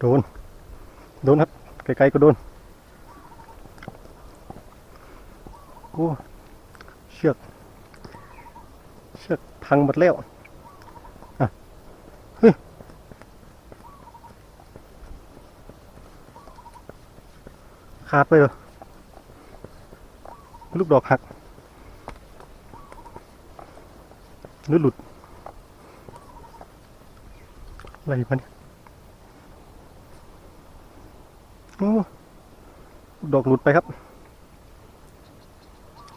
โดน โดนครับ ไกลๆก็โดนโอ้เชือก เชือกพังหมดแล้วอะเฮ้ยขาดไปเหรอลูกดอกหักหรือหลุดอะไรมันี้ ดอกหลุดไปครับ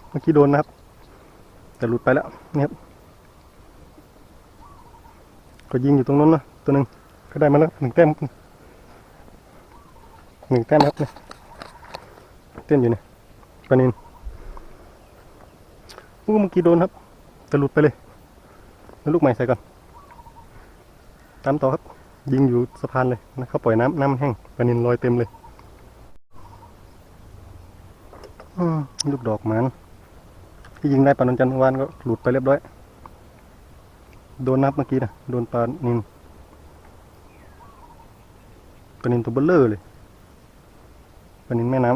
เมื่อกี้โดนนะครับ แต่หลุดไปแล้วนี่ครับ ก็ยิงอยู่ตรงนั้นนะตัวหนึ่งก็ได้มาแล้วหนึ่งแต้มหนึ่งแต้มครับเนี่ยเต้นอยู่เนี่ยปานินโอ้เมื่อกี้โดนครับ แต่หลุดไปเลย แล้วลูกใหม่ใส่ก่อน ตามต่อครับ ยิงอยู่สะพานเลยนะเขาปล่อยน้ำน้ำแห้งปานินลอยเต็มเลยอืม ลูกดอกมันที่ยิงได้ปลานนจันทร์วานก็หลุดไปเรียบร้อย โดนนับเมื่อกี้นะโดนปลานินปลานินตัวเบลเลอร์เลยปลานินแม่น้ำ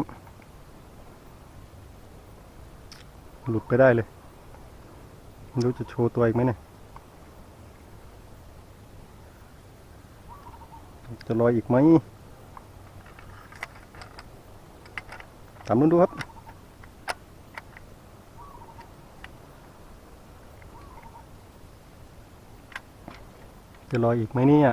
หลุดไปได้เลยไม่รู้จะโชว์ตัวอีกไหมเนี่ยจะลอยอีกไหมตามนู้นดูครับ จะลอยอีกไหมเนี่ย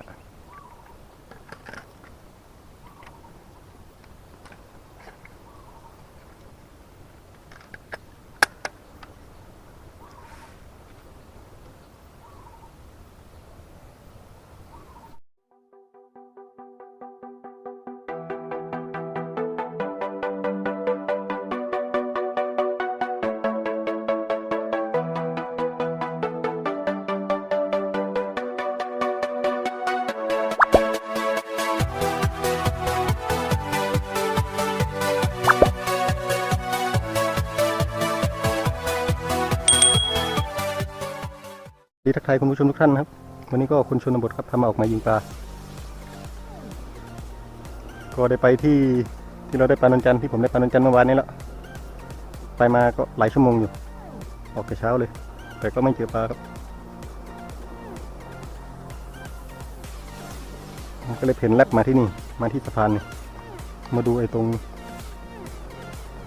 ดีทักทายคุณผู้ชมทุกท่านนะครับ วันนี้ก็คุณชนบทครับพามาออกมายิงปลา ก็ได้ไปที่ที่เราได้ปลานนจันทร์ที่ผมได้ปลานนจันทร์เมื่อวานนี้แล้วไปมาก็หลายชั่วโมงอยู่ ออกแต่เช้าเลย แต่ก็ไม่เจอปลาครับก็เลยเพ่นแลบมาที่นี่มาที่สะพานนี่มาดูไอ้ตรง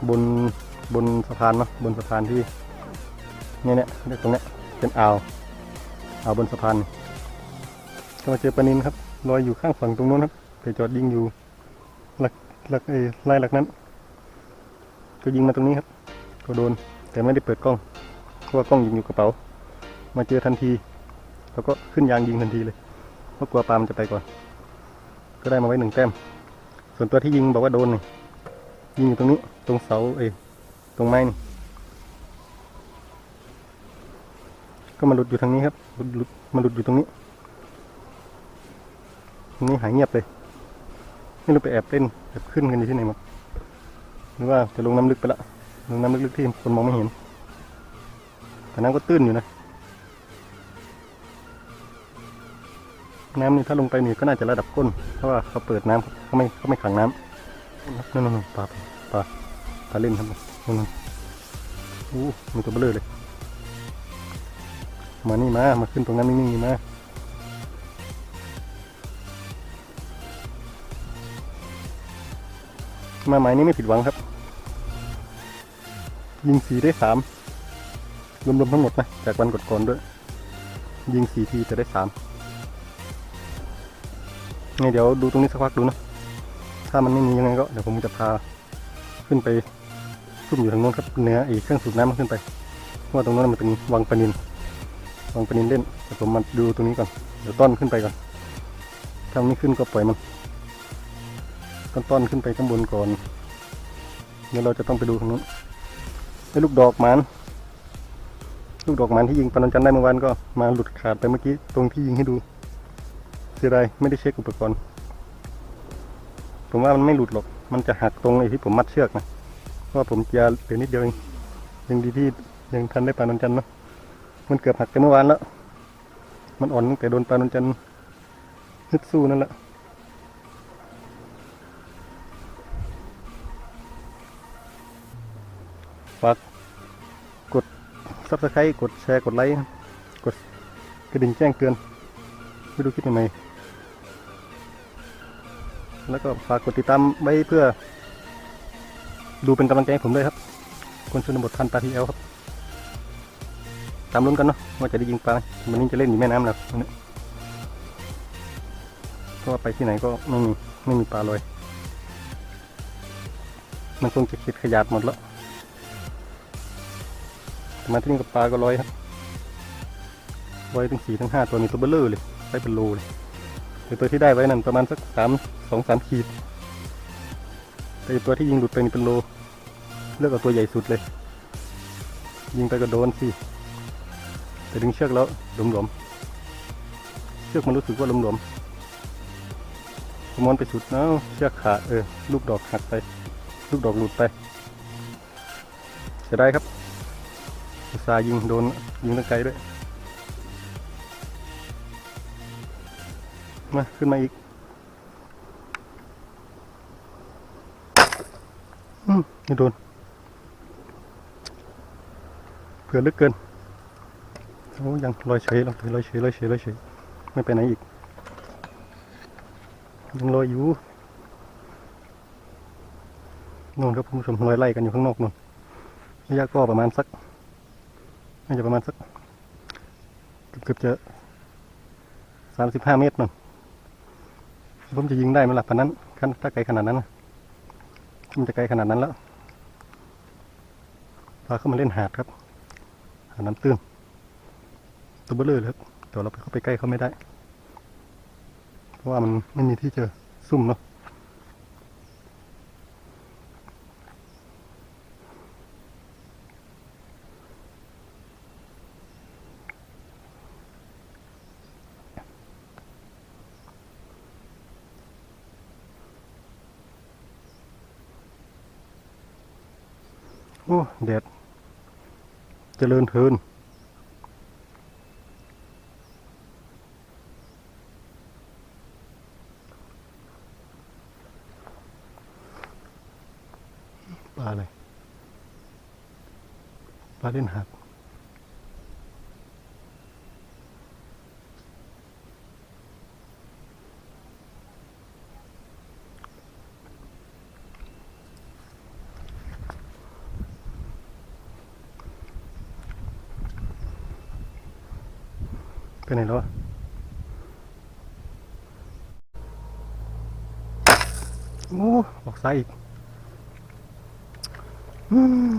บนบนสะพานเนาะบนสะพานที่เนี่ยเนี่ยเนี่ยตรงเนี้ยเป็นอ่าว อ่าวบนสะพานก็มาเจอปลานินครับลอยอยู่ข้างฝั่งตรงโน้นครับไปจอดยิงอยู่หลักหลักไอ้ไล่หลักนั้น ก็ยิงมาตรงนี้ครับ ก็โดน แต่ไม่ได้เปิดกล้อง เพราะว่ากล้องยิงอยู่กระเป๋า มาเจอทันทีแล้วก็ขึ้นยางยิงทันทีเลยเพราะกลัวปลามจะไปก่อน ก็ได้มาไว้หนึ่งแต้ม ส่วนตัวที่ยิงบอกว่าโดนนี่ยิงอยู่ตรงนี้ ตรงเสาเอตรงไม้นี่ ก็มาหลุดอยู่ทางนี้ครับหลุดหลุดมาหลุดอยู่ตรงนี้ตรงนี้หายเงียบเลยไม่รู้ไปแอบเล่นแอบขึ้นกันอยู่ที่ไหนมดหรือว่าจะลงน้ำลึกไปละลงน้ำลึกๆที่คนมองไม่เห็น แต่น้ำก็ตื้นอยู่นะ น้ำนี่ถ้าลงไปนี่ก็น่าจะระดับก้น เพราะว่าเขาเปิดน้ำเขาไม่เขาไม่ขังน้ำนั่นนั่นปลาปลาปลาเล่นครับนั่นนั่นอู้มันตัวเบลอเลย มานี่มา มาขึ้นตรงนั้นนิ่งๆมามาหมายนี้ไม่ผิดหวังครับ ยิงสีได้สามรวมๆทั้งหมดนะจากวันก่อนๆด้วย ยิงสี่ทีจะได้สามนี่เดี๋ยวดูตรงนี้สักพักดูนะถ้ามันไม่มียังไงก็เดี๋ยวผมจะพาขึ้นไปซุ่มอยู่ทางโน้นครับเนื้อไอ้เครื่องสูบน้ำมันขึ้นไปเพราะว่าตรงนั้นมันเป็นวังปนิน วางปนินเล่นแต่ผมมาดูตรงนี้ก่อน เดี๋ยวต้อนขึ้นไปก่อน ถ้ามันไม่ขึ้นก็ปล่อยมัน ต้นต้อนขึ้นไปข้างบนก่อนเดี๋ยวเราจะต้องไปดูตรงนู้นไอ้ลูกดอกหมันลูกดอกหมันที่ยิงปลานนจันได้เมื่อวานก็มาหลุดขาดไปเมื่อกี้ตรงที่ยิงให้ดู เสียดายไม่ได้เช็คอุปกรณ์ ผมว่ามันไม่หลุดหรอก มันจะหักตรงไอ้ที่ผมมัดเชือกนะ เพราะผมเจียเหลือนิดเดียวเองยังดีที่ยังทันได้ปานนจันเนาะ มันเกือบหักแต่เมื่อวานแล้ว มันอ่อนตั้งแต่โดนปลาโดนจันฮึดสู้นั่นแหละฝากกดซับสไครต์กดแชร์กดไลค์กดกระดิ่งแจ้งเตือนไม่รู้คิดยังไงแล้วก็ฝากกดติดตามไว้เพื่อ ดูเป็นกำลังใจให้ผมด้วยครับ คนชนบททันตาทีเอลครับ ตามลุ้นกันเนาะว่าจะได้ยิงปลาวันนี้จะเล่นอยู่แม่น้ำแล้ววันนี้เพราะว่าไปที่ไหนก็ไม่มีไม่มีปลาลอยมันคงจะคิดขยาดหมดแล้วมาที่นี่กับปลาก็ลอยครับลอยถึงสี่ถึงห้าตัวมีตัวเบลเลอร์เลยไปเป็นโลเลยแต่ตัวที่ได้ไว้นั่นประมาณสักสามสองสามขีด แต่ตัวที่ยิงหลุดไปนี่เป็นโล เลือกเอาตัวใหญ่สุดเลย ยิงไปก็โดนสิ แต่ดึงเชือกแล้วหลวมๆ เชือกมันรู้สึกว่าหลวมๆผมมอนไปสุดเนาะเชือกขาดเออ ลูกดอกหักไป ลูกดอกหลุดไปเสียดายครับอุตส่าห์ยิงโดนยิงตั้งไกลด้วย มา ขึ้นมาอีกอืมโดนเผื่อเลึกเกิน โอ้ยังลอยเฉยลอยเฉยลอยเฉยลอยเฉยไม่ไปไหนอีกยังลอยอยู่นู่นครับคุณผู้ชมลอยไล่กันอยู่ข้างนอกนู่นระยะก็ประมาณสักน่าจะประมาณสักเกือบเกือบจะสามสิบห้าเมตรนั่นผมจะยิงได้ไหมล่ะพันนั้นขั้นถ้าไกลขนาดนั้นมันจะไกลขนาดนั้นแล้วพาเข้ามาเล่นหาดครับหาดน้ำตื้น ตัวเบลอเลยครับแต่เราไปเข้าไปใกล้เขาไม่ได้ เพราะว่ามันไม่มีที่เจอซุ่มเนาะโอ้แดดเจริญเทินปลาอะไร ปลาเล่นหักไปไหนแล้วอะโอ้ออกซ้ายอีก อืม